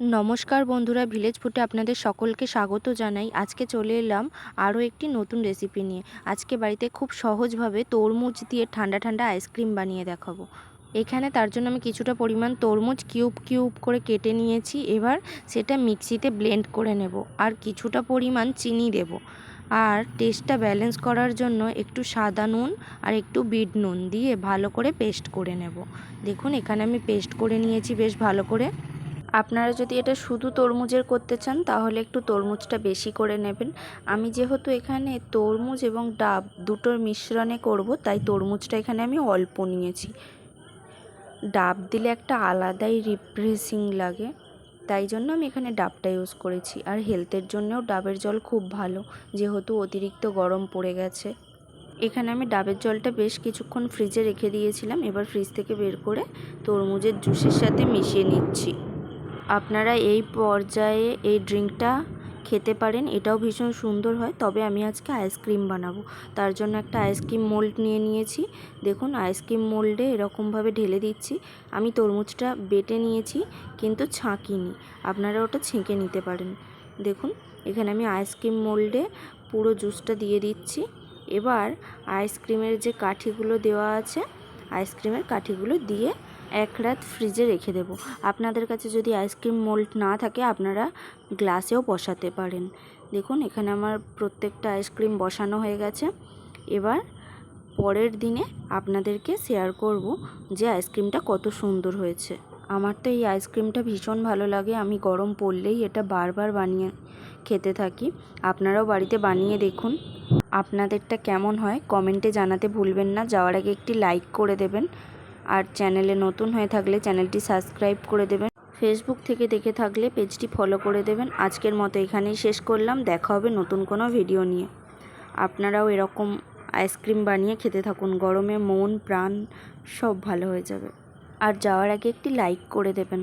নমস্কার বন্ধুরা ভিলেজ ফুটে আপনাদের সকলকে স্বাগত জানাই। আজকে চলে এলাম আরও একটি নতুন রেসিপি নিয়ে। আজকে বাড়িতে খুব সহজভাবে তরমুজ দিয়ে ঠান্ডা ঠান্ডা আইসক্রিম বানিয়ে দেখাবো। এখানে তার জন্য আমি কিছুটা পরিমাণ তরমুজ কিউব কিউব করে কেটে নিয়েছি। এবার সেটা মিক্সিতে ব্লেন্ড করে নেব আর কিছুটা পরিমাণ চিনি দেব। আর টেস্টটা ব্যালেন্স করার জন্য একটু সাদা নুন আর একটু বিট নুন দিয়ে ভালো করে পেস্ট করে নেব। দেখুন, এখানে আমি পেস্ট করে নিয়েছি বেশ ভালো করে। আপনারা যদি এটা শুধু তরমুজের করতে চান, তাহলে একটু তরমুজটা বেশি করে নেবেন। আমি যেহেতু এখানে তরমুজ এবং ডাব দুটোর মিশ্রণে করব, তাই তরমুজটা এখানে আমি অল্প নিয়েছি। ডাব দিলে একটা আলাদাই রিফ্রেশিং লাগে, তাই জন্য আমি এখানে ডাবটা ইউজ করেছি। আর হেলথের জন্যও ডাবের জল খুব ভালো, যেহেতু অতিরিক্ত গরম পড়ে গেছে। এখানে আমি ডাবের জলটা বেশ কিছুক্ষণ ফ্রিজে রেখে দিয়েছিলাম, এবার ফ্রিজ থেকে বের করে তরমুজের জুসের সাথে মিশিয়ে নিচ্ছি। আপনারা এই পর্যায়ে এই ড্রিঙ্কটা খেতে পারেন। এটাও ভীষণ সুন্দর হয়। তবে আমি আজকে আইসক্রিম বানাবো। তার জন্য একটা আইসক্রিম মোল্ড নিয়ে নিয়েছি। দেখুন আইসক্রিম মোল্ডে এরকমভাবে ঢেলে দিচ্ছি। আমি তরমুজটা বেটে নিয়েছি, কিন্তু ছাঁকিনি। আপনারা ওটা ছেঁকে নিতে পারেন। দেখুন, এখানে আমি আইসক্রিম মোল্ডে পুরো জুসটা দিয়ে দিচ্ছি। এবার আইসক্রিমের যে কাঠিগুলো দেওয়া আছে আইসক্রিমের কাঠিগুলো দিয়ে এক রাত ফ্রিজে রেখে দেবো। আপনাদের কাছে যদি আইসক্রিম মোল্ড না থাকে, আপনারা গ্লাসেও বসাতে পারেন। দেখুন, এখানে আমার প্রত্যেকটা আইসক্রিম বসানো হয়ে গেছে। এবার পরের দিনে আপনাদেরকে শেয়ার করব যে আইসক্রিমটা কত সুন্দর হয়েছে। আমার তো এই আইসক্রিমটা ভীষণ ভালো লাগে। আমি গরম পড়লেই এটা বারবার বানিয়ে খেতে থাকি। আপনারাও বাড়িতে বানিয়ে দেখুন। আপনাদেরটা কেমন হয় কমেন্টে জানাতে ভুলবেন না। যাওয়ার আগে একটি লাইক করে দেবেন। আর চ্যানেলে নতুন হয়ে থাকলে চ্যানেলটি সাবস্ক্রাইব করে দেবেন। ফেসবুক থেকে দেখে থাকলে পেজটি ফলো করে দেবেন। আজকের মতো এখানেই শেষ করলাম। দেখা হবে নতুন কোনো ভিডিও নিয়ে। আপনারাও এরকম আইসক্রিম বানিয়ে খেতে থাকুন। গরমে মন, প্রাণ সব ভালো হয়ে যাবে। আর যাওয়ার আগে একটি লাইক করে দেবেন।